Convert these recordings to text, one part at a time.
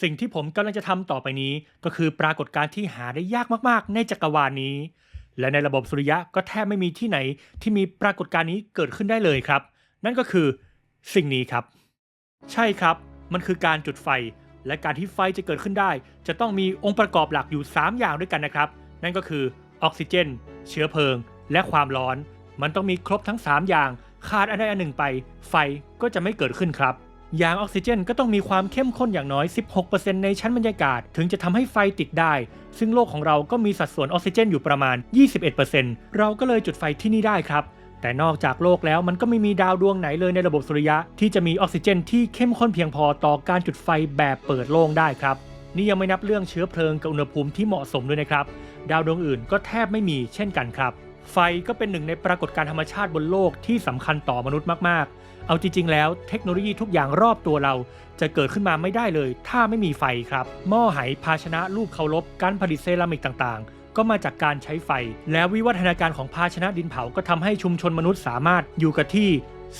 สิ่งที่ผมกำลังจะทำต่อไปนี้ ก็คือปรากฏการณ์ที่หาได้ยากมากๆ ในจักรวาลนี้ และในระบบสุริยะก็แทบไม่มีที่ไหนที่มีปรากฏการณ์นี้เกิดขึ้นได้เลยครับ นั่นก็คือสิ่งนี้ครับ ใช่ครับ มันคือการจุดไฟ และการที่ไฟจะเกิดขึ้นได้ จะต้องมีองค์ประกอบหลักอยู่ 3 อย่างด้วยกันนะครับ นั่นก็คือออกซิเจน เชื้อเพลิง และความร้อน มันต้องมีครบทั้ง 3 อย่าง ขาดอันใดอันหนึ่งไป ไฟก็จะไม่เกิดขึ้นครับ ยางออกซิเจนก็ต้องมีความเข้มข้นอย่างน้อย 16%ในชั้นบรรยากาศ ถึงจะทำให้ไฟติดได้ ซึ่งโลกของเราก็มีสัดส่วนออกซิเจนอยู่ประมาณ 21%เราก็เลยจุดไฟที่นี่ได้ครับ แต่นอกจากโลกแล้วมันก็ไม่มีดาวดวงไหนเลยในระบบสุริยะ ที่จะมีออกซิเจนที่เข้มข้นเพียงพอต่อการจุดไฟแบบเปิดโล่งได้ครับ นี่ยังไม่นับเรื่องเชื้อเพลิงกับอุณหภูมิที่เหมาะสมด้วยนะครับ ดาวดวงอื่นก็แทบไม่มีเช่นกันครับไฟก็เป็นหนึ่งในปรากฏการณ์ธรรมชาติบนโลกที่สำคัญต่อมนุษย์มากๆ เอาจริง ๆ แล้วเทคโนโลยีทุกอย่างรอบตัวเรา จะเกิดขึ้นมาไม่ได้เลย ถ้าไม่มีไฟครับ หม้อไหภาชนะรูปเคารพการผลิตเซรามิกต่างๆ ก็มาจากการใช้ไฟ แล้ววิวัฒนาการของภาชนะดินเผาก็ทำให้ชุมชนมนุษย์สามารถอยู่กับที่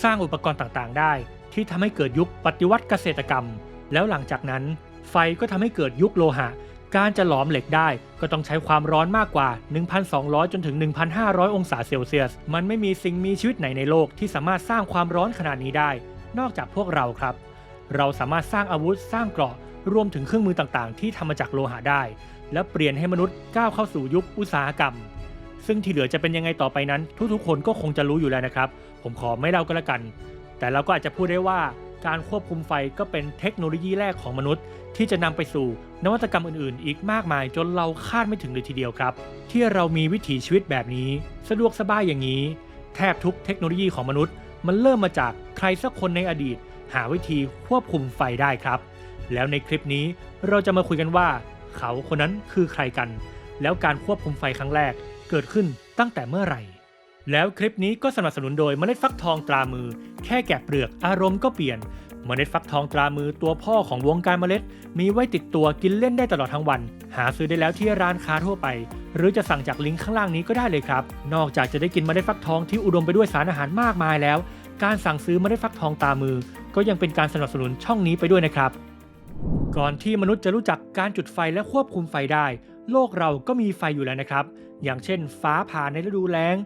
สร้างอุปกรณ์ต่างๆ ได้ ที่ทำให้เกิดยุคปฏิวัติเกษตรกรรม แล้วหลังจากนั้น ไฟก็ทำให้เกิดยุคโลหะ การจะหลอมเหล็กได้ ก็ต้องใช้ความร้อนมากกว่า 1,200 จนถึง 1,500 องศาเซลเซียส มันไม่มีสิ่งมีชีวิตไหนในโลกที่สามารถสร้างความร้อนขนาดนี้ได้ นอกจากพวกเราครับ เราสามารถสร้างอาวุธสร้างเกราะรวมถึงเครื่องมือต่างๆ ที่ทำมาจากโลหะได้ และเปลี่ยนให้มนุษย์ก้าวเข้าสู่ยุคอุตสาหกรรม ซึ่งที่เหลือจะเป็นยังไงต่อไปนั้น ทุกๆ คนก็คงจะรู้อยู่แล้วนะครับ ผมขอไม่เล่าก็แล้วกัน แต่เราก็อาจจะพูดได้ว่า การควบคุมไฟก็เป็นเทคโนโลยีแรกของมนุษย์ ที่จะนำไปสู่นวัตกรรมอื่นๆ อีกมากมายจนเราคาดไม่ถึงเลยทีเดียวครับ ที่เรามีวิถีชีวิตแบบนี้ สะดวกสบายอย่างนี้ แทบทุกเทคโนโลยีของมนุษย์ มันเริ่มมาจากใครสักคนในอดีต หาวิธีควบคุมไฟได้ครับ แล้วในคลิปนี้เราจะมาคุยกันว่า เขาคนนั้นคือใครกัน แล้วการควบคุมไฟครั้งแรกเกิดขึ้นตั้งแต่เมื่อไหร่ แล้วคลิปนี้ก็สนับสนุนโดยเมล็ดฟักทองตรามือ แค่แกะเปลือกอารมณ์ก็เปลี่ยน เมล็ดฟักทองตรามือตัวพ่อของวงการเมล็ด มีไว้ติดตัวกินเล่นได้ตลอดทั้งวัน หาซื้อได้แล้วที่ร้านค้าทั่วไป หรือจะสั่งจากลิงก์ข้างล่างนี้ก็ได้เลยครับ นอกจากจะได้กินเมล็ดฟักทองที่อุดมไปด้วยสารอาหารมากมายแล้ว การสั่งซื้อเมล็ดฟักทองตรามือ ก็ยังเป็นการสนับสนุนช่องนี้ไปด้วยนะครับ ก่อนที่มนุษย์จะรู้จักการจุดไฟและควบคุมไฟได้ โลกเราก็มีไฟอยู่แล้วนะครับ อย่างเช่น ฟ้าผ่าในฤดูแล้ง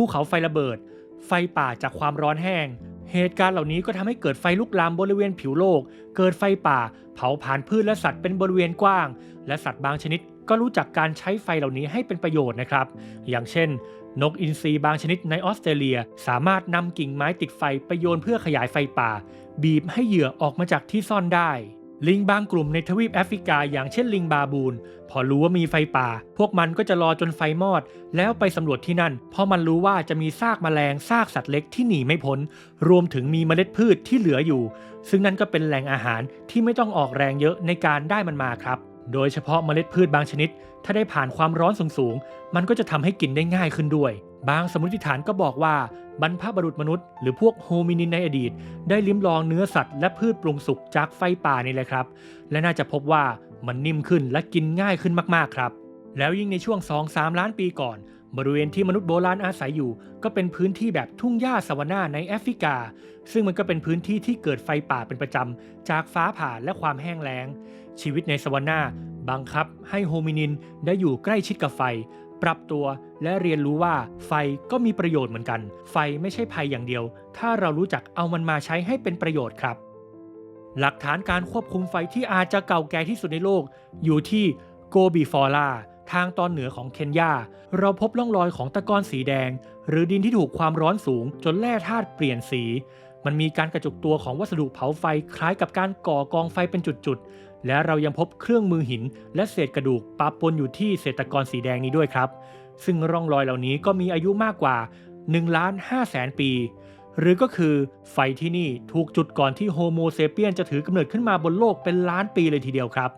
ภูเขาไฟระเบิด ไฟป่าจากความร้อนแห้ง เหตุการณ์เหล่านี้ก็ทำให้เกิดไฟลุกลามบริเวณผิวโลก เกิดไฟป่า เผาผลาญพืชและสัตว์เป็นบริเวณกว้าง และสัตว์บางชนิดก็รู้จักการใช้ไฟเหล่านี้ให้เป็นประโยชน์นะครับ อย่างเช่น นกอินทรีบางชนิดในออสเตรเลีย สามารถนำกิ่งไม้ติดไฟไปโยนเพื่อขยายไฟป่า บีบให้เหยื่อออกมาจากที่ซ่อนได้ ลิงบางกลุ่มในทวีปแอฟริกาอย่างเช่นลิงบาบูน พอรู้ว่ามีไฟป่า พวกมันก็จะรอจนไฟมอด แล้วไปสำรวจที่นั่น เพราะมันรู้ว่าจะมีซากแมลงซากสัตว์เล็กที่หนีไม่พ้น รวมถึงมีเมล็ดพืชที่เหลืออยู่ ซึ่งนั่นก็เป็นแหล่งอาหารที่ไม่ต้องออกแรงเยอะในการได้มันมาครับ โดยเฉพาะเมล็ดพืชบางชนิด ถ้าได้ผ่านความร้อนสูงๆมันก็จะทำให้กินได้ง่ายขึ้นด้วย บางสมมติฐานก็บอกว่า บรรพบุรุษมนุษย์หรือพวกโฮมินินในอดีต ได้ลิ้มลองเนื้อสัตว์และพืชปรุงสุกจากไฟป่านี่แหละครับ และน่าจะพบว่ามันนิ่มขึ้นและกินง่ายขึ้นมากๆครับ แล้วยิ่งในช่วง 2-3 ล้านปีก่อน บริเวณที่มนุษย์โบราณอาศัยอยู่ ก็เป็นพื้นที่แบบทุ่งหญ้าสวานาในแอฟริกา ซึ่งมันก็เป็นพื้นที่ที่เกิดไฟป่าเป็นประจำจากฟ้าผ่าและความแห้งแล้ง ชีวิตในสวานาบังคับให้โฮมินินได้อยู่ใกล้ชิดกับไฟ ปรับตัวและเรียนรู้ว่าไฟก็มีประโยชน์เหมือนกัน ไฟไม่ใช่ภัยอย่างเดียว ถ้าเรารู้จักเอามันมาใช้ให้เป็นประโยชน์ครับ หลักฐานการควบคุมไฟที่อาจจะเก่าแก่ที่สุดในโลก อยู่ที่โกบีฟอล่าทางตอนเหนือของเคนยา เราพบร่องรอยของตะกอนสีแดง หรือดินที่ถูกความร้อนสูง จนแร่ธาตุเปลี่ยนสี มันมีการกระจุกตัวของวัสดุเผาไฟคล้ายกับการก่อกองไฟเป็นจุดๆ และเรายังพบเครื่องมือหิน และเศษกระดูกปะปนอยู่ที่เศษตะกอนสีแดงนี้ด้วยครับ ซึ่งร่องรอยเหล่านี้ก็มีอายุมากกว่า1ล้าน5แสนปี หรือก็คือไฟที่นี่ถูกจุดก่อนที่โฮโมเซเปียนจะถือกำเนิดขึ้นมาบนโลกเป็นล้านปีเลยทีเดียวครับ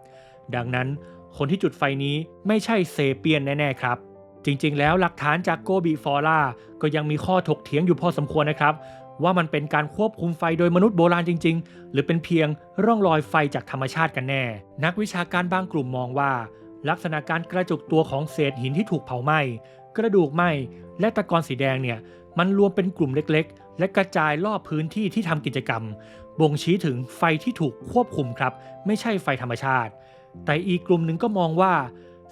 ดังนั้นคนที่จุดไฟนี้ไม่ใช่เซเปียนแน่ๆครับ จริงๆ แล้วหลักฐานจากโกบีฟอล่าก็ยังมีข้อถกเถียงอยู่พอสมควรนะครับ ว่ามันเป็นการควบคุมไฟโดยมนุษย์โบราณจริง ๆ หรือเป็นเพียงร่องรอยไฟจากธรรมชาติกันแน่ นักวิชาการบางกลุ่มมองว่า ลักษณะการกระจุกตัวของเศษหินที่ถูกเผาไหม้กระดูกไหม้และตะกอนสีแดงเนี่ยมันรวมเป็นกลุ่มเล็กๆ และกระจายรอบพื้นที่ที่ทำกิจกรรม บ่งชี้ถึงไฟที่ถูกควบคุมครับ ไม่ใช่ไฟธรรมชาติ แต่อีกกลุ่มหนึ่งก็มองว่า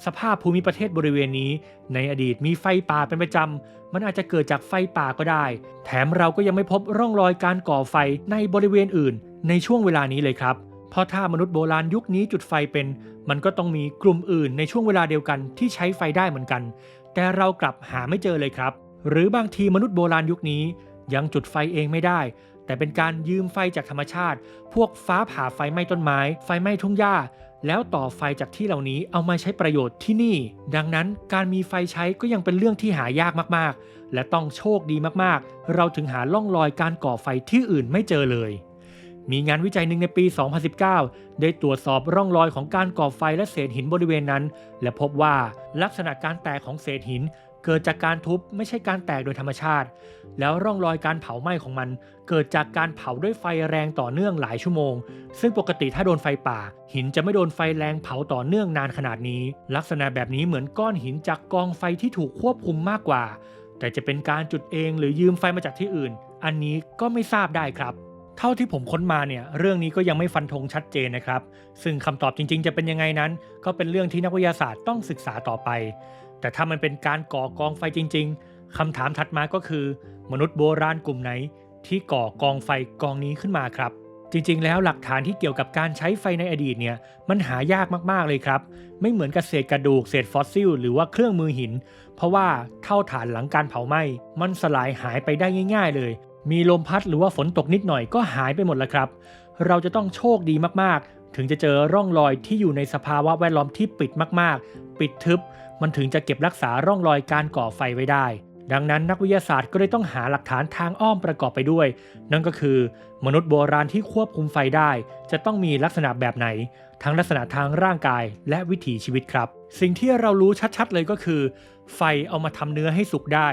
สภาพภูมิประเทศบริเวณนี้ ในอดีตมีไฟป่าเป็นประจำ มันอาจจะเกิดจากไฟป่าก็ได้ แถมเราก็ยังไม่พบร่องรอยการก่อไฟในบริเวณอื่น ในช่วงเวลานี้เลยครับ เพราะถ้ามนุษย์โบราณยุคนี้จุดไฟเป็น มันก็ต้องมีกลุ่มอื่นในช่วงเวลาเดียวกันที่ใช้ไฟได้เหมือนกัน แต่เรากลับหาไม่เจอเลยครับ หรือบางทีมนุษย์โบราณยุคนี้ ยังจุดไฟเองไม่ได้ แต่เป็นการยืมไฟจากธรรมชาติ พวกฟ้าผ่าไฟไหม้ต้นไม้ ไฟไหม้ทุ่งหญ้า แล้วต่อไฟจากที่เหล่านี้เอามาใช้ประโยชน์ที่นี่ ดังนั้นการมีไฟใช้ก็ยังเป็นเรื่องที่หายากมากๆ และต้องโชคดีมากๆ เราถึงหาล่องรอยการก่อไฟที่อื่นไม่เจอเลย มีงานวิจัยหนึ่งในปี 2019 ได้ตรวจสอบร่องรอยของการก่อไฟและเศษหินบริเวณนั้น และพบว่าลักษณะการแตกของเศษหิน เกิดจากการทุบไม่ใช่การแตกโดยธรรมชาติ แล้วร่องรอยการเผาไหม้ของมัน เกิดจากการเผาด้วยไฟแรงต่อเนื่องหลายชั่วโมง ซึ่งปกติถ้าโดนไฟป่า หินจะไม่โดนไฟแรงเผาต่อเนื่องนานขนาดนี้ ลักษณะแบบนี้เหมือนก้อนหินจากกองไฟที่ถูกควบคุมมากกว่า แต่จะเป็นการจุดเองหรือยืมไฟมาจากที่อื่น อันนี้ก็ไม่ทราบได้ครับเท่าที่ผมค้นมาเนี่ยเรื่องนี้ก็ยังไม่ฟันธงชัดเจนนะครับ ซึ่งคำตอบจริงๆ จะเป็นยังไงนั้น ก็เป็นเรื่องที่นักวิทยาศาสตร์ต้องศึกษาต่อไป แต่ถ้ามันเป็นการก่อกองไฟจริง ๆคำถามถัดมาก็คือ มนุษย์โบราณกลุ่มไหน ที่ก่อกองไฟกองนี้ขึ้นมาครับ จริงๆ แล้วหลักฐานที่เกี่ยวกับการใช้ไฟในอดีตเนี่ยมันหายากมากๆเลยครับ ไม่เหมือนกับเศษกระดูกเศษฟอสซิล หรือว่าเครื่องมือหิน เพราะว่าเท่าฐานหลังการเผาไหม้มันสลายหายไปได้ง่าย ๆ เลย มีลมพัดหรือว่าฝนตกนิดหน่อยก็หายไปหมดแล้วครับ เราจะต้องโชคดีมากๆ ถึงจะเจอร่องรอยที่อยู่ในสภาวะแวดล้อมที่ปิดมากๆ ปิดทึบ มันถึงจะเก็บรักษาร่องรอยการก่อไฟไว้ได้ ดังนั้นนักวิทยาศาสตร์ก็เลยต้องหาหลักฐานทางอ้อมประกอบไปด้วย นั่นก็คือ มนุษย์โบราณที่ควบคุมไฟได้ จะต้องมีลักษณะแบบไหน ทั้งลักษณะทางร่างกายและวิถีชีวิตครับ สิ่งที่เรารู้ชัดๆเลยก็คือ ไฟเอามาทำเนื้อให้สุกได้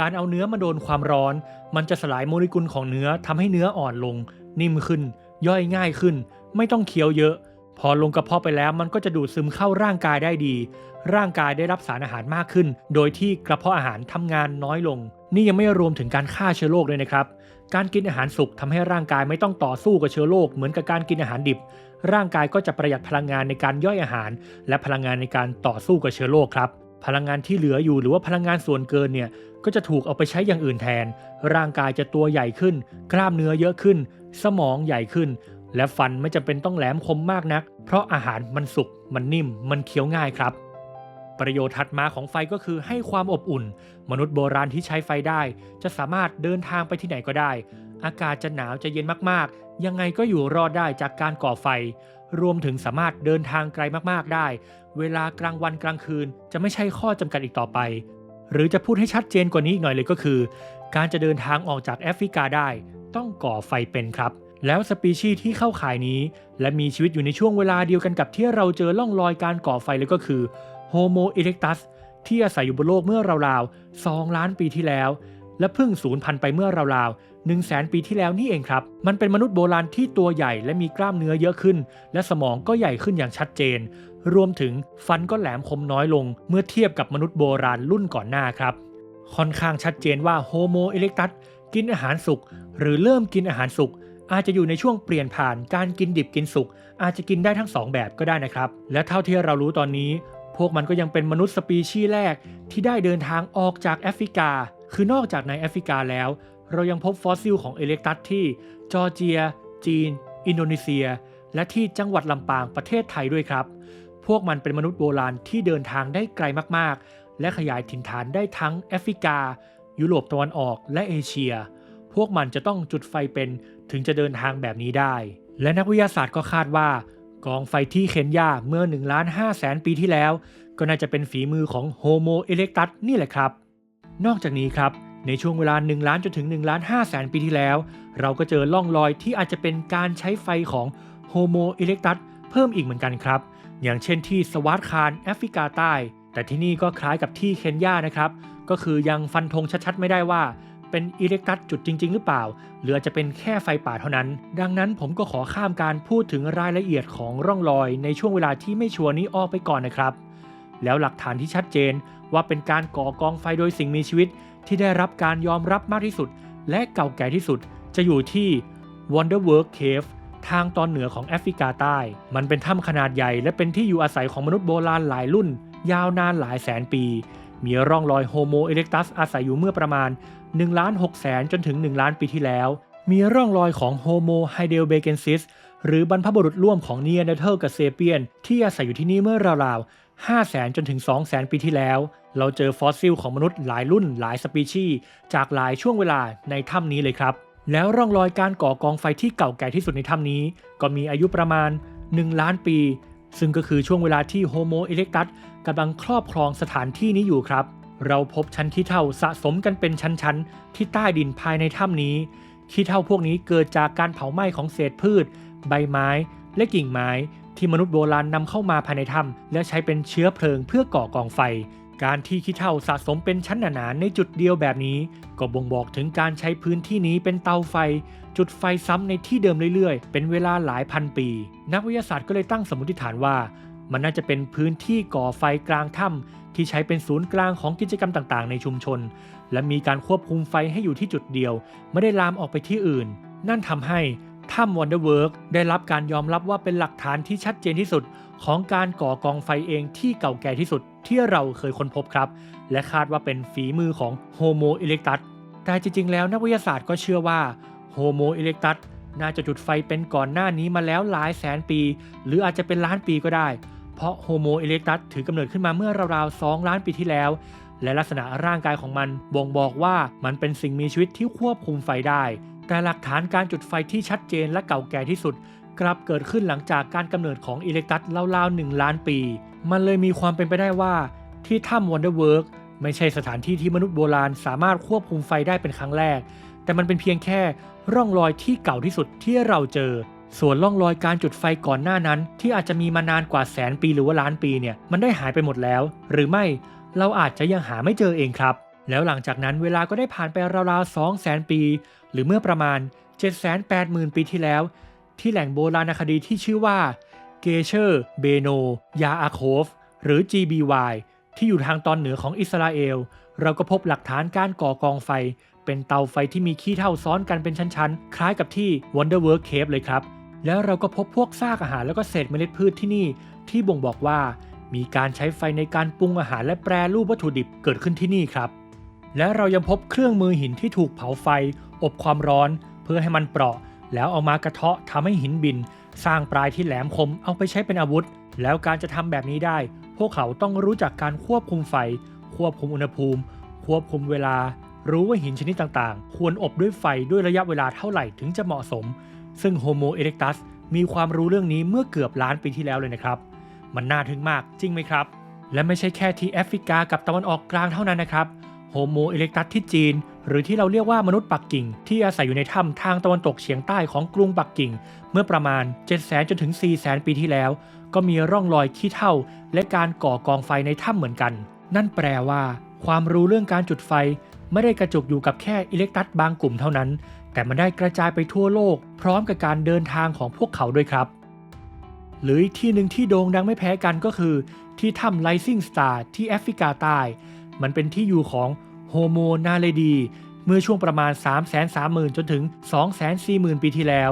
การเอาเนื้อมาโดนความร้อน มันจะสลายโมเลกุลของเนื้อทำให้เนื้ออ่อนลง นิ่มขึ้น ย่อยง่ายขึ้น ไม่ต้องเคี้ยวเยอะ พอลงกระเพาะไปแล้วมันก็จะดูดซึมเข้าร่างกายได้ดี ร่างกายได้รับสารอาหารมากขึ้น โดยที่กระเพาะอาหารทำงานน้อยลง นี่ยังไม่รวมถึงการฆ่าเชื้อโรคเลยนะครับ การกินอาหารสุกทำให้ร่างกายไม่ต้องต่อสู้กับเชื้อโรคเหมือนกับการกินอาหารดิบ ร่างกายก็จะประหยัดพลังงานในการย่อยอาหาร และพลังงานในการต่อสู้กับเชื้อโรคครับพลังงานที่เหลืออยู่หรือว่าพลังงานส่วนเกินเนี่ยก็จะถูกเอาไปใช้อย่างอื่นแทน ร่างกายจะตัวใหญ่ขึ้น กล้ามเนื้อเยอะขึ้น สมองใหญ่ขึ้น และฟันไม่จำเป็นต้องแหลมคมมากนัก เพราะอาหารมันสุก มันนิ่ม มันเคี้ยวง่ายครับ ประโยชน์ถัดมาของไฟก็คือให้ความอบอุ่น มนุษย์โบราณที่ใช้ไฟได้ จะสามารถเดินทางไปที่ไหนก็ได้ อากาศจะหนาวจะเย็นมากๆ ยังไงก็อยู่รอดได้จากการก่อไฟ รวมถึงสามารถเดินทางไกลมากๆได้ เวลากลางวันกลางคืนจะไม่ใช่ข้อจำกัดอีกต่อไป หรือจะพูดให้ชัดเจนกว่านี้อีกหน่อยเลยก็คือ การจะเดินทางออกจากแอฟริกาได้ ต้องก่อไฟเป็นครับ แล้วสปีชีส์ที่เข้าข่ายนี้ และมีชีวิตอยู่ในช่วงเวลาเดียวกันกับที่เราเจอล่องรอยการก่อไฟเลยก็คือ Homo erectus ที่อาศัยอยู่บนโลกเมื่อราวๆ2ล้านปีที่แล้ว และเพิ่งสูญพันธุ์ไปเมื่อราวๆ1 0 0 0 0แสนปีที่แล้วนี่เองครับ มันเป็นมนุษย์โบราณที่ตัวใหญ่และมีกล้ามเนื้อเยอะขึ้น และสมองก็ใหญ่ขึ้นอย่างชัดเจน รวมถึงฟันก็แหลมคมน้อยลง เมื่อเทียบกับมนุษย์โบราณรุ่นก่อนหน้าครับ ค่อนข้างชัดเจนว่า Homo erectus กินอาหารสุกหรือเริ่มกินอาหารสุก อาจจะอยู่ในช่วงเปลี่ยนผ่านการกินดิบกินสุก อาจจะกินได้ทั้งสองแบบก็ได้นะครับ และเท่าที่เรารู้ตอนนี้ พวกมันก็ยังเป็นมนุษย์สปีชีส์แรก ที่ได้เดินทางออกจากแอฟริกา คือนอกจากในแอฟริกาแล้ว เรายังพบฟอสซิลของเอเล็กตัสที่ จอร์เจีย จีน อินโดนีเซีย และที่จังหวัดลำปางประเทศไทยด้วยครับ พวกมันเป็นมนุษย์โบราณที่เดินทางได้ไกลมากๆ และขยายถิ่นฐานได้ทั้งแอฟริกา ยุโรปตะวันออกและเอเชีย พวกมันจะต้องจุดไฟเป็น ถึงจะเดินทางแบบนี้ได้ และนักวิทยาศาสตร์ก็คาดว่ากองไฟที่เคนยาเมื่อ1ล้าน5แสนปีที่แล้ว ก็น่าจะเป็นฝีมือของโฮโมเอเล็กตัสนี่แหละครับ นอกจากนี้ครับในช่วงเวลา 1 ล้านจนถึง1ล้าน5แสนปีที่แล้ว เราก็เจอล่องรอยที่อาจจะเป็นการใช้ไฟของโฮโมเอเล็กตัสเพิ่มอีกเหมือนกันครับ อย่างเช่นที่สวาตคารแอฟริกาใต้ แต่ที่นี่ก็คล้ายกับที่เคนยานะครับ ก็คือยังฟันธงชัดๆ ไม่ได้ว่า เป็นอิเล็กตัสจุดจริง ๆ หรือเปล่า หรืออาจจะเป็นแค่ไฟป่าเท่านั้น ดังนั้นผมก็ขอข้ามการพูดถึงรายละเอียดของร่องรอย ในช่วงเวลาที่ไม่ชัวร์นี้ออกไปก่อนนะครับ แล้วหลักฐานที่ชัดเจนว่าเป็นการก่อกองไฟโดยสิ่งมีชีวิต ที่ได้รับการยอมรับมากที่สุด และเก่าแก่ที่สุด จะอยู่ที่ Wonderwork Cave ทางตอนเหนือของแอฟริกาใต้ มันเป็นถ้ำขนาดใหญ่ และเป็นที่อยู่อาศัยของมนุษย์โบราณหลายรุ่น ยาวนานหลายแสนปี มีร่องรอยโฮโมเอเ c กตัสอาศัยอยู่เมื่อประมาณ 1ล้าน6แสนจนถึง 1 ล้านปีที่แล้ว มีร่องรอยของโฮโมไฮเดลเบเกนซิสหรือบรรพบุรุษร่วมของเนีย n เ r อร์กับเซเปียน ที่อาศัยอยู่ที่นี่เมื่อราวๆ5แสนจนถึง2แสนปีที่แล้ว เราเจอฟอสซิลของมนุษย์หลายรุ่นหลายสปีชีส์จากหลายช่วงเวลาในถ้ำนี้เลยครับ แล้วร่องรอยการก่อกองไฟที่เก่าแก่ที่สุดในถ้ำนี้ ก็มีอายุประมาณ 1 ล้านปี ซึ่งก็คือช่วงเวลาที่โฮโมเอเ c กตัสกำลังครอบครองสถานที่นี้อยู่ครับ เราพบชั้นขี้เถ้าสะสมกันเป็นชั้นๆ ที่ใต้ดินภายในถ้ำนี้ ขี้เถ้าพวกนี้เกิดจากการเผาไหม้ของเศษพืช ใบไม้ และกิ่งไม้ ที่มนุษย์โบราณนำเข้ามาภายในถ้ำและใช้เป็นเชื้อเพลิงเพื่อก่อกองไฟ การที่ขี้เถ้าสะสมเป็นชั้นหนาๆในจุดเดียวแบบนี้ ก็บ่งบอกถึงการใช้พื้นที่นี้เป็นเตาไฟ จุดไฟซ้ำในที่เดิมเรื่อยๆ เป็นเวลาหลายพันปี นักวิทยาศาสตร์ก็เลยตั้งสมมติฐานว่า มันน่าจะเป็นพื้นที่ก่อไฟกลางถ้ำ ที่ใช้เป็นศูนย์กลางของกิจกรรมต่างๆ ในชุมชน และมีการควบคุมไฟให้อยู่ที่จุดเดียว ไม่ได้ลามออกไปที่อื่น นั่นทำให้ถ้ำ Wonderwork ได้รับการยอมรับว่าเป็นหลักฐานที่ชัดเจนที่สุด ของการก่อกองไฟเองที่เก่าแก่ที่สุดที่เราเคยค้นพบครับ และคาดว่าเป็นฝีมือของ Homo erectus แต่จริงๆ แล้วนักวิทยาศาสตร์ก็เชื่อว่า Homo erectus น่าจะจุดไฟเป็นก่อนหน้านี้มาแล้วหลายแสนปี หรืออาจจะเป็นล้านปีก็ได้ เพราะ Homo erectus ถือกำเนิดขึ้นมาเมื่อราวๆ 2 ล้านปีที่แล้ว และลักษณะร่างกายของมันบ่งบอกว่ามันเป็นสิ่งมีชีวิตที่ควบคุมไฟได้ แต่หลักฐานการจุดไฟที่ชัดเจนและเก่าแก่ที่สุด กลับเกิดขึ้นหลังจากการกำเนิดของอิเล็กตัสราวๆ 1 ล้านปี มันเลยมีความเป็นไปได้ว่า ที่ถ้ำ Wonderwork ไม่ใช่สถานที่ที่มนุษย์โบราณสามารถควบคุมไฟได้เป็นครั้งแรก แต่มันเป็นเพียงแค่ร่องรอยที่เก่าที่สุดที่เราเจอ ส่วนร่องรอยการจุดไฟก่อนหน้านั้นที่อาจจะมีมานานกว่าแสนปีหรือว่าล้านปีเนี่ยมันได้หายไปหมดแล้ว หรือไม่เราอาจจะยังหาไม่เจอเองครับ แล้วหลังจากนั้นเวลาก็ได้ผ่านไปราวๆ2แสนปี หรือเมื่อประมาณ 780,000 ปีที่แล้ว ที่แหล่งโบราณคดีที่ชื่อว่าเกเชอร์เบโน ยาอาโคฟ หรือ GBY ที่อยู่ทางตอนเหนือของอิสราเอล เราก็พบหลักฐานการก่อกองไฟ เป็นเตาไฟที่มีขี้เถ้าซ้อนกันเป็นชั้นๆ คล้ายกับที่ Wonderwork Cave เลยครับ แล้วเราก็พบพวกซากอาหารแล้วก็เศษเมล็ดพืชที่นี่ ที่บ่งบอกว่า มีการใช้ไฟในการปรุงอาหารและแปรรูปวัตถุดิบเกิดขึ้นที่นี่ครับ และเรายังพบเครื่องมือหินที่ถูกเผาไฟ อบความร้อน เพื่อให้มันเปราะ แล้วเอามากระเทาะทำให้หินบิน สร้างปลายที่แหลมคมเอาไปใช้เป็นอาวุธ แล้วการจะทำแบบนี้ได้ พวกเขาต้องรู้จักการควบคุมไฟ ควบคุมอุณหภูมิ ควบคุมเวลา รู้ว่าหินชนิดต่างๆ ควรอบด้วยไฟด้วยระยะเวลาเท่าไหร่ถึงจะเหมาะสม ซึ่ง Homo erectus มีความรู้เรื่องนี้เมื่อเกือบล้านปีที่แล้วเลยนะครับ มันน่าทึ่งมากจริงไหมครับ และไม่ใช่แค่ที่แอฟริกากับตะวันออกกลางเท่านั้นนะครับโฮโมเอเ c กตัสที่จีน หรือที่เราเรียกว่ามนุษย์ปักกิ่ง ที่อาศัยอยู่ในถ้ำทางตะวันตกเฉียงใต้ของกรุงปักกิ่ง เมื่อประมาณ700,000จนถึง 4 0 0 0 0 ปีที่แล้ว ก็มีร่องรอยขี้เถ้าและการก่อกองไฟในถ้ำเหมือนกัน นั่นแปลว่า ความรู้เรื่องการจุดไฟ ไม่ได้กระจุกอยู่กับแค่อิเล็กตัสบางกลุ่มเท่านั้น แต่มันได้กระจายไปทั่วโลก พร้อมกับการเดินทางของพวกเขาด้วยครับ หรืออีกที่หนึ่งที่โด่งดังไม่แพ้กันก็คือ ที่ถ้ำไลซิงสตาร์ที่แอฟริกาใต้ มันเป็นที่อยู่ของโฮโมนาเลดีเมื่อช่วงประมาณ 330,000 จนถึง 240,000 ปีที่แล้ว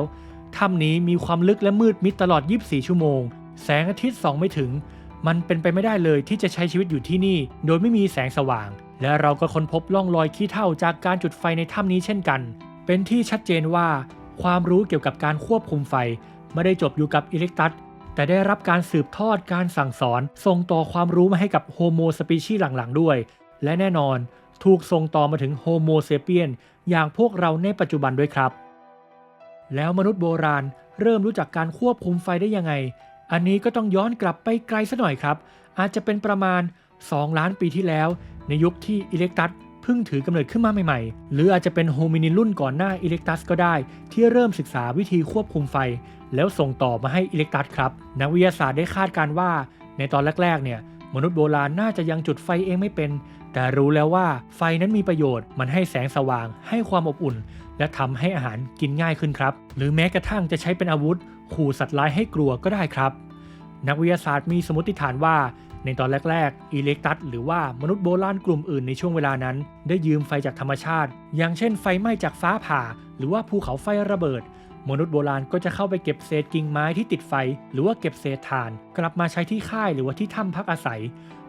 ถ้ำนี้มีความลึกและมืดมิดตลอด 24 ชั่วโมง แสงอาทิตย์ส่องไม่ถึง มันเป็นไปไม่ได้เลยที่จะใช้ชีวิตอยู่ที่นี่ โดยไม่มีแสงสว่าง และเราก็ค้นพบร่องรอยขี้เถ้าจากการจุดไฟในถ้ำนี้เช่นกัน เป็นที่ชัดเจนว่าความรู้เกี่ยวกับการควบคุมไฟ ไม่ได้จบอยู่กับอิเล็กตัส แต่ได้รับการสืบทอดการสั่งสอน ส่งต่อความรู้มาให้กับโฮโมสปีชีส์หลังๆ ด้วย และแน่นอนถูกส่งต่อมาถึงโฮโมเซเปียนอย่างพวกเราในปัจจุบันด้วยครับ แล้วมนุษย์โบราณเริ่มรู้จักการควบคุมไฟได้ยังไง อันนี้ก็ต้องย้อนกลับไปไกลสัหน่อยครับ อาจจะเป็นประมาณ 2 ล้านปีที่แล้ว ในยุคที่อิเล็กตัส พิ่งถือกำเนิดขึ้นมาใหม่ๆ หรืออาจจะเป็นโฮมินินรุ่นก่อนหน้าอิเล็กตัสก็ได้ ที่เริ่มศึกษาวิธีควบคุมไฟ แล้วส่งต่อมาให้อิเล็กตัสครับ นักวิทยาศาสตร์ได้คาดการณ์ว่า ในตอนแรกๆเนี่ยมนุษย์โบราณน่าจะยังจุดไฟเองไม่เป็น แต่รู้แล้วว่าไฟนั้นมีประโยชน์ มันให้แสงสว่าง ให้ความอบอุ่น และทำให้อาหารกินง่ายขึ้นครับ หรือแม้กระทั่งจะใช้เป็นอาวุธ ขู่สัตว์ร้ายให้กลัวก็ได้ครับ นักวิทยาศาสตร์มีสมมติฐานว่า ในตอนแรกๆอิเล็กตัสหรือว่ามนุษย์โบราณกลุ่มอื่นในช่วงเวลานั้น ได้ยืมไฟจากธรรมชาติ อย่างเช่นไฟไหม้จากฟ้าผ่า หรือว่าภูเขาไฟระเบิด มนุษย์โบราณก็จะเข้าไปเก็บเศษกิ่งไม้ที่ติดไฟ หรือว่าเก็บเศษถ่าน กลับมาใช้ที่ค่ายหรือว่าที่ถ้ำพักอาศัย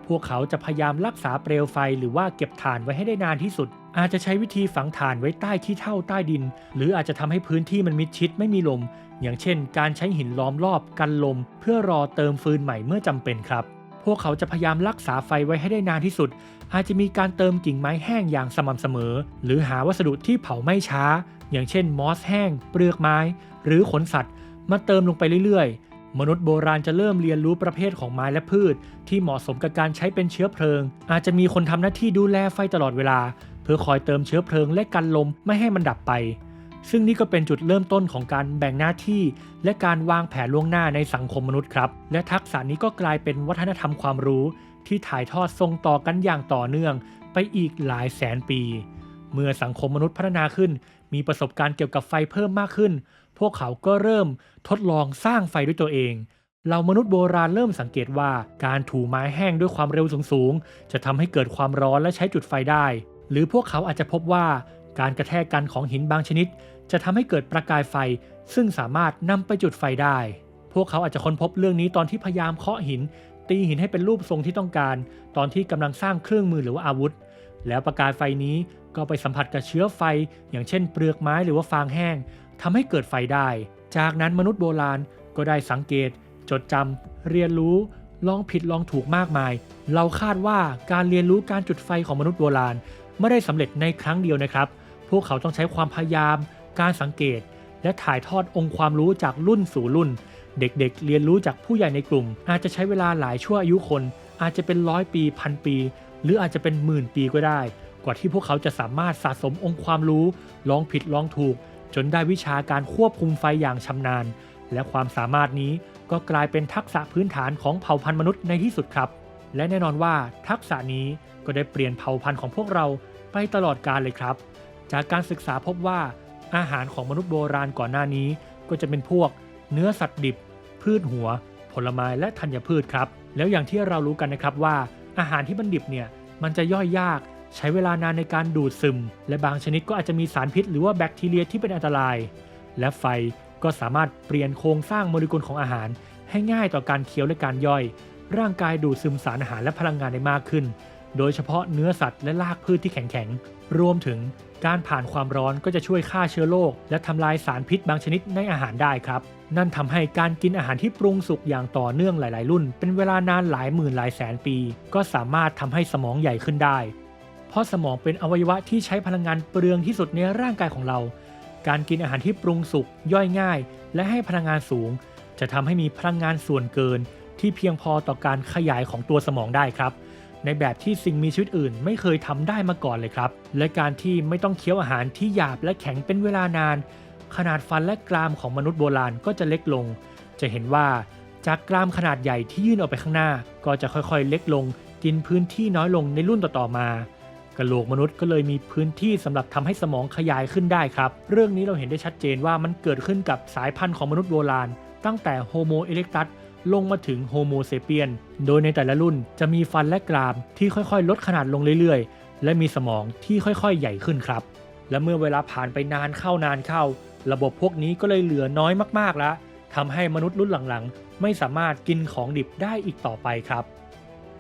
พวกเขาจะพยายามรักษาเปลวไฟหรือว่าเก็บถ่านไว้ให้ได้นานที่สุด อาจจะใช้วิธีฝังถ่านไว้ใต้ที่เท่าใต้ดิน หรืออาจจะทำให้พื้นที่มันมิดชิดไม่มีลม อย่างเช่น การใช้หินล้อมรอบกันลม เพื่อรอเติมฟืนใหม่เมื่อจำเป็นครับ วกเขาจะพยายามรักษาไฟไว้ให้ได้นานที่สุด อาจจะมีการเติมกิ่งไม้แห้งอย่างสม่ำเสมอ หรือหาวัสดุที่เผาไม่ช้า อย่างเช่นมอสแห้ง เปลือกไม้ หรือขนสัตว์ มาเติมลงไปเรื่อยๆ มนุษย์โบราณจะเริ่มเรียนรู้ประเภทของไม้และพืช ที่เหมาะสมกับการใช้เป็นเชื้อเพลิง อาจจะมีคนทำหน้าที่ดูแลไฟตลอดเวลา เพื่อคอยเติมเชื้อเพลิงและกันลมไม่ให้มันดับไป ซึ่งนี่ก็เป็นจุดเริ่มต้นของการแบ่งหน้าที่ และการวางแผนล่วงหน้าในสังคมมนุษย์ครับ และทักษะนี้ก็กลายเป็นวัฒนธรรมความรู้ ที่ถ่ายทอดส่งต่อกันอย่างต่อเนื่อง ไปอีกหลายแสนปี เมื่อสังคมมนุษย์พัฒนาขึ้น มีประสบการณ์เกี่ยวกับไฟเพิ่มมากขึ้น พวกเขาก็เริ่มทดลองสร้างไฟด้วยตัวเองเรามนุษย์โบราณเริ่มสังเกตว่าการถูไม้แห้งด้วยความเร็วสูงๆ จะทำให้เกิดความร้อนและใช้จุดไฟได้ หรือพวกเขาอาจจะพบว่า การกระแทกกันของหินบางชนิด จะทำให้เกิดประกายไฟ ซึ่งสามารถนำไปจุดไฟได้ พวกเขาอาจจะค้นพบเรื่องนี้ตอนที่พยายามเคาะหิน ตีหินให้เป็นรูปทรงที่ต้องการ ตอนที่กำลังสร้างเครื่องมือหรือว่าอาวุธ แล้วประกายไฟนี้ก็ไปสัมผัสกับเชื้อไฟ อย่างเช่นเปลือกไม้หรือว่าฟางแห้งทำให้เกิดไฟได้ จากนั้นมนุษย์โบราณก็ได้สังเกต จดจำเรียนรู้ ลองผิดลองถูกมากมาย เราคาดว่าการเรียนรู้การจุดไฟของมนุษย์โบราณไม่ได้สำเร็จในครั้งเดียวนะครับ พวกเขาต้องใช้ความพยายาม การสังเกต และถ่ายทอดองค์ความรู้จากรุ่นสู่รุ่น เด็กๆเรียนรู้จากผู้ใหญ่ในกลุ่ม อาจจะใช้เวลาหลายชั่วอายุคน อาจจะเป็นร้อยปีพันปี หรืออาจจะเป็นหมื่นปีก็ได้ กว่าที่พวกเขาจะสามารถสะสมองค์ความรู้ ลองผิดลองถูก จนได้วิชาการควบคุมไฟอย่างชำนาญ และความสามารถนี้ก็กลายเป็นทักษะพื้นฐานของเผ่าพันธุ์มนุษย์ในที่สุดครับ และแน่นอนว่าทักษะนี้ก็ได้เปลี่ยนเผ่าพันธุ์ของพวกเราไปตลอดกาลเลยครับ จากการศึกษาพบว่าอาหารของมนุษย์โบราณก่อนหน้านี้ก็จะเป็นพวกเนื้อสัตว์ดิบ พืชหัว ผลไม้และธัญพืชครับ แล้วอย่างที่เรารู้กันนะครับว่า อาหารที่มันดิบเนี่ยมันจะย่อยยากใช้เวลานานในการดูดซึม และบางชนิดก็อาจจะมีสารพิษหรือว่าแบคทีเรียที่เป็นอันตราย และไฟก็สามารถเปลี่ยนโครงสร้างโมเลกุลของอาหาร ให้ง่ายต่อการเคี้ยวและการย่อย ร่างกายดูดซึมสารอาหารและพลังงานได้มากขึ้น โดยเฉพาะเนื้อสัตว์และรากพืชที่แข็งๆรวมถึง การผ่านความร้อนก็จะช่วยฆ่าเชื้อโรคและทำลายสารพิษบางชนิดในอาหารได้ครับ นั่นทำให้การกินอาหารที่ปรุงสุกอย่างต่อเนื่องหลาย ๆ รุ่น เป็นเวลานานหลายหมื่นหลายแสนปี ก็สามารถทำให้สมองใหญ่ขึ้นได้ เพราะสมองเป็นอวัยวะที่ใช้พลังงานเปลืองที่สุดในร่างกายของเรา การกินอาหารที่ปรุงสุกย่อยง่าย และให้พลังงานสูง จะทำให้มีพลังงานส่วนเกิน ที่เพียงพอต่อการขยายของตัวสมองได้ครับ ในแบบที่สิ่งมีชีวิตอื่น ไม่เคยทำได้มาก่อนเลยครับ และการที่ไม่ต้องเคี้ยวอาหารที่หยาบและแข็งเป็นเวลานาน ขนาดฟันและกรามของมนุษย์โบราณก็จะเล็กลง จะเห็นว่าจากกรามขนาดใหญ่ที่ยื่นออกไปข้างหน้า ก็จะค่อยๆ เล็กลง กินพื้นที่น้อยลงในรุ่นต่อๆมากระโหลกมนุษย์ก็เลยมีพื้นที่สำหรับทำให้สมองขยายขึ้นได้ครับ เรื่องนี้เราเห็นได้ชัดเจนว่ามันเกิดขึ้นกับสายพันธุ์ของมนุษย์โบราณ ตั้งแต่โฮโมเอเล็กตัส ลงมาถึงโฮโมเซเปียน โดยในแต่ละรุ่นจะมีฟันและกรามที่ค่อยๆ ลดขนาดลงเรื่อยๆ และมีสมองที่ค่อยๆ ใหญ่ขึ้นครับ และเมื่อเวลาผ่านไปนานเข้านานเข้า ระบบพวกนี้ก็เลยเหลือน้อยมากๆแล้วทำให้มนุษย์รุ่นหลังๆ ไม่สามารถกินของดิบได้อีกต่อไปครับ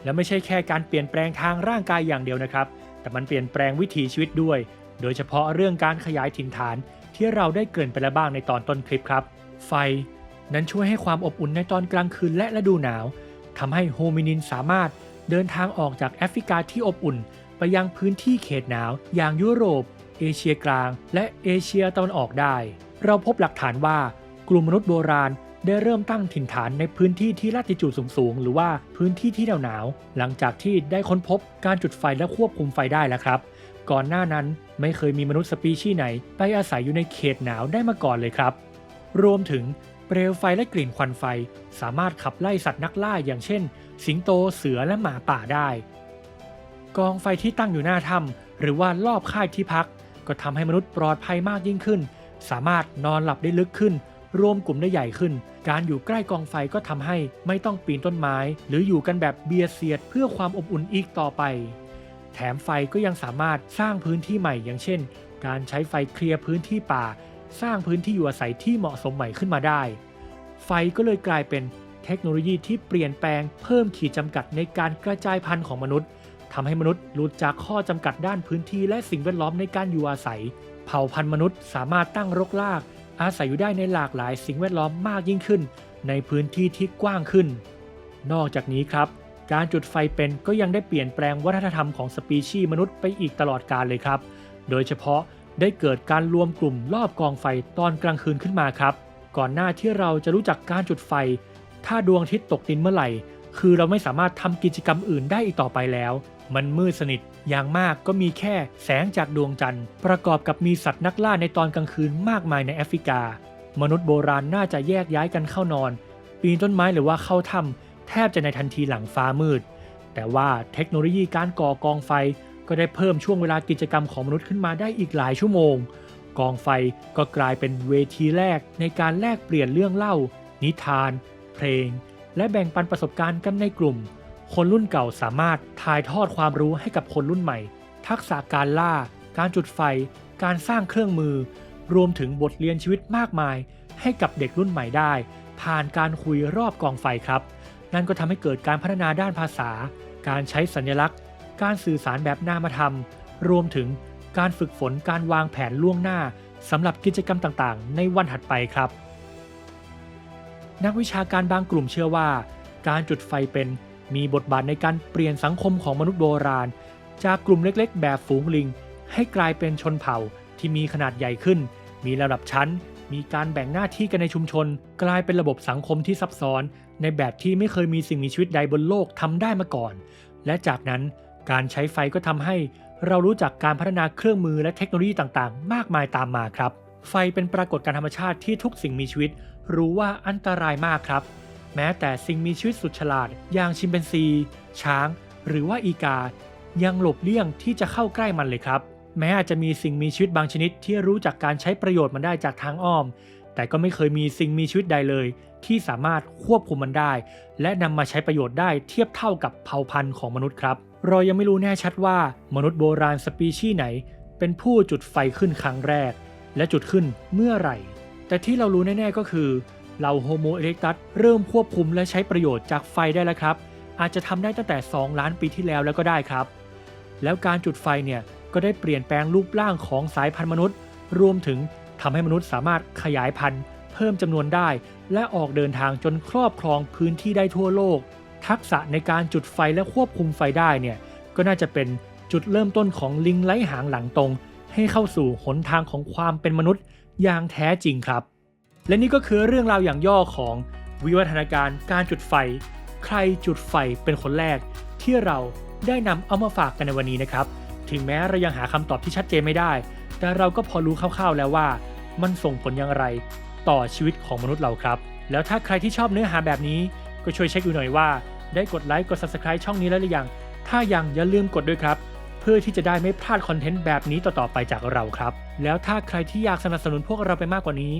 และไม่ใช่แค่การเปลี่ยนแปลงทางร่างกายอย่างเดียวนะครับ แต่มันเปลี่ยนแปลงวิถีชีวิตด้วย โดยเฉพาะเรื่องการขยายถิ่นฐานที่เราได้เกริ่นไปแล้วบ้างในตอนต้นคลิปครับ ไฟ นั้นช่วยให้ความอบอุ่นในตอนกลางคืนและฤดูหนาวทำให้โฮมินินสามารถเดินทางออกจากแอฟริกาที่อบอุ่น ไปยังพื้นที่เขตหนาว อย่างยุโรป เอเชียกลาง และเอเชียตะวันออกได้ เราพบหลักฐานว่ากลุ่มมนุษย์โบราณได้เริ่มตั้งถิ่นฐานในพื้นที่ที่ลาติจูดสูงๆ หรือว่าพื้นที่ที่หนาวๆหลังจากที่ได้ค้นพบการจุดไฟและควบคุมไฟได้แล้วครับ ก่อนหน้านั้นไม่เคยมีมนุษย์สปีชีส์ไหน ไปอาศัยอยู่ในเขตหนาวได้มาก่อนเลยครับ รวมถึง เปลวไฟและกลิ่นควันไฟสามารถขับไล่สัตว์นักล่าอย่างเช่น สิงโตเสือและหมาป่าได้ กองไฟที่ตั้งอยู่หน้าถ้ำหรือว่ารอบค่ายที่พัก ก็ทำให้มนุษย์ปลอดภัยมากยิ่งขึ้น สามารถนอนหลับได้ลึกขึ้น รวมกลุ่มได้ใหญ่ขึ้น การอยู่ใกล้กองไฟก็ทำให้ไม่ต้องปีนต้นไม้ หรืออยู่กันแบบเบียดเสียดเพื่อความอบอุ่นอีกต่อไป แถมไฟก็ยังสามารถสร้างพื้นที่ใหม่อย่างเช่น การใช้ไฟเคลียร์พื้นที่ป่า สร้างพื้นที่อยู่อาศัยที่เหมาะสมใหม่ขึ้นมาได้ ไฟก็เลยกลายเป็นเทคโนโลยีที่เปลี่ยนแปลงเพิ่มขีดจำกัดในการกระจายพันธุ์ของมนุษย์ทำให้มนุษย์หลุดจากข้อจำกัดด้านพื้นที่และสิ่งแวดล้อมในการอยู่อาศัย เผ่าพันธุ์มนุษย์สามารถตั้งรกราก อาศัยอยู่ได้ในหลากหลายสิ่งแวดล้อมมากยิ่งขึ้น ในพื้นที่ที่กว้างขึ้น นอกจากนี้ครับ การจุดไฟเป็นก็ยังได้เปลี่ยนแปลงวัฒนธรรมของสปีชีส์มนุษย์ไปอีกตลอดกาลเลยครับ โดยเฉพาะ ได้เกิดการรวมกลุ่มรอบกองไฟตอนกลางคืนขึ้นมาครับ ก่อนหน้าที่เราจะรู้จักการจุดไฟ ถ้าดวงอาทิตย์ตกดินเมื่อไหร่ คือเราไม่สามารถทำกิจกรรมอื่นได้อีกต่อไปแล้ว มันมืดสนิทอย่างมากก็มีแค่แสงจากดวงจันทร์ ประกอบกับมีสัตว์นักล่าในตอนกลางคืนมากมายในแอฟริกา มนุษย์โบราณน่าจะแยกย้ายกันเข้านอน ปีนต้นไม้หรือว่าเข้าถ้ำแทบจะในทันทีหลังฟ้ามืด แต่ว่าเทคโนโลยีการก่อกองไฟ ก็ได้เพิ่มช่วงเวลากิจกรรมของมนุษย์ขึ้นมาได้อีกหลายชั่วโมง กองไฟก็กลายเป็นเวทีแรกในการแลกเปลี่ยนเรื่องเล่า นิทาน เพลง และแบ่งปันประสบการณ์กันในกลุ่ม คนรุ่นเก่าสามารถถ่ายทอดความรู้ให้กับคนรุ่นใหม่ ทักษะการล่า การจุดไฟ การสร้างเครื่องมือ รวมถึงบทเรียนชีวิตมากมาย ให้กับเด็กรุ่นใหม่ได้ ผ่านการคุยรอบกองไฟครับ นั่นก็ทำให้เกิดการพัฒนาด้านภาษา การใช้สัญลักษณ์ การสื่อสารแบบนามธรรม รวมถึงการฝึกฝนการวางแผนล่วงหน้าสำหรับกิจกรรมต่างๆ ในวันถัดไปครับ นักวิชาการบางกลุ่มเชื่อว่า การจุดไฟเป็นมีบทบาทในการเปลี่ยนสังคมของมนุษย์โบราณ จากกลุ่มเล็กๆ แบบฝูงลิง ให้กลายเป็นชนเผ่าที่มีขนาดใหญ่ขึ้น มีระดับชั้น มีการแบ่งหน้าที่กันในชุมชน กลายเป็นระบบสังคมที่ซับซ้อน ในแบบที่ไม่เคยมีสิ่งมีชีวิตใดบนโลกทำได้มาก่อน และจากนั้น การใช้ไฟก็ทำให้เรารู้จักการพัฒนาเครื่องมือและเทคโนโลยีต่างๆ มากมายตามมาครับ ไฟเป็นปรากฏการธรรมชาติที่ทุกสิ่งมีชีวิต รู้ว่าอันตรายมากครับ แม้แต่สิ่งมีชีวิตสุดฉลาด อย่างชิมเปนซี ช้าง หรือว่าอีกา ยังหลบเลี่ยงที่จะเข้าใกล้มันเลยครับ แม้อาจจะมีสิ่งมีชีวิตบางชนิดที่รู้จักการใช้ประโยชน์มันได้จากทางอ้อม แต่ก็ไม่เคยมีสิ่งมีชีวิตใดเลย ที่สามารถควบคุมมันได้ และนำมาใช้ประโยชน์ได้เทียบเท่ากับเผ่าพันธุ์ของมนุษย์ครับ เรายังไม่รู้แน่ชัดว่ามนุษย์โบราณสปีชีส์ไหน เป็นผู้จุดไฟขึ้นครั้งแรก และจุดขึ้นเมื่อไหร่ แต่ที่เรารู้แน่ๆก็คือเราโฮโมเอเ c กตัสเริ่มควบคุมและใช้ประโยชน์จากไฟได้แล้วครับ อาจจะทำได้ตั้งแต่ 2 ล้านปีที่แล้วแล้วก็ได้ครับ แล้วการจุดไฟเนี่ยก็ได้เปลี่ยนแปลงรูปร่างของสายพันธุ์มนุษย์ รวมถึงทำให้มนุษย์สามารถขยายพันธุ์ เพิ่มจำนวนได้ และออกเดินทางจนครอบครองพื้นที่ได้ทั่วโลก ทักษะในการจุดไฟและควบคุมไฟได้เนี่ยก็น่าจะเป็นจุดเริ่มต้นของลิงไร้หางหลังตรง ให้เข้าสู่หนทางของความเป็นมนุษย์อย่างแท้จริงครับ และนี่ก็คือเรื่องราวอย่างย่อของวิวัฒนาการการจุดไฟ ใครจุดไฟเป็นคนแรก ที่เราได้นำเอามาฝากกันในวันนี้นะครับ ถึงแม้เรายังหาคำตอบที่ชัดเจนไม่ได้ แต่เราก็พอรู้คร่าวๆแล้วว่า มันส่งผลอย่างไรต่อชีวิตของมนุษย์เราครับ แล้วถ้าใครที่ชอบเนื้อหาแบบนี้ก็ช่วยเช็คดูหน่อยว่า ได้กดไลค์กด subscribe ช่องนี้แล้วหรือยัง ถ้ายังอย่าลืมกดด้วยครับ เพื่อที่จะได้ไม่พลาดคอนเทนต์แบบนี้ต่อๆไปจากเราครับ แล้วถ้าใครที่อยากสนับสนุนพวกเราไปมากกว่านี้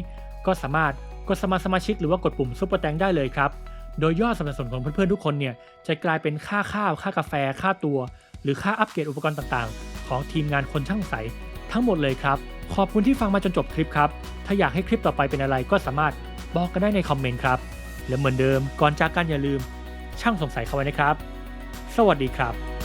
ก็สามารถกดสมัครสมาชิกหรือว่ากดปุ่มซุปเปอร์แตงได้เลยครับ โดยยอดสนับสนุนของเพื่อนๆทุกคนเนี่ยจะกลายเป็นค่าข้าวค่ากาแฟค่าตัว หรือค่าอัปเกรดอุปกรณ์ต่างๆ ของทีมงานคนช่างใสทั้งหมดเลยครับ ขอบคุณที่ฟังมาจนจบคลิปครับ ถ้าอยากให้คลิปต่อไปเป็นอะไรก็สามารถบอกกันได้ในคอมเมนต์ครับ และเหมือนเดิมก่อนจากกันอย่าลืม ช่างสงสัยเข้าไว้นะครับ สวัสดีครับ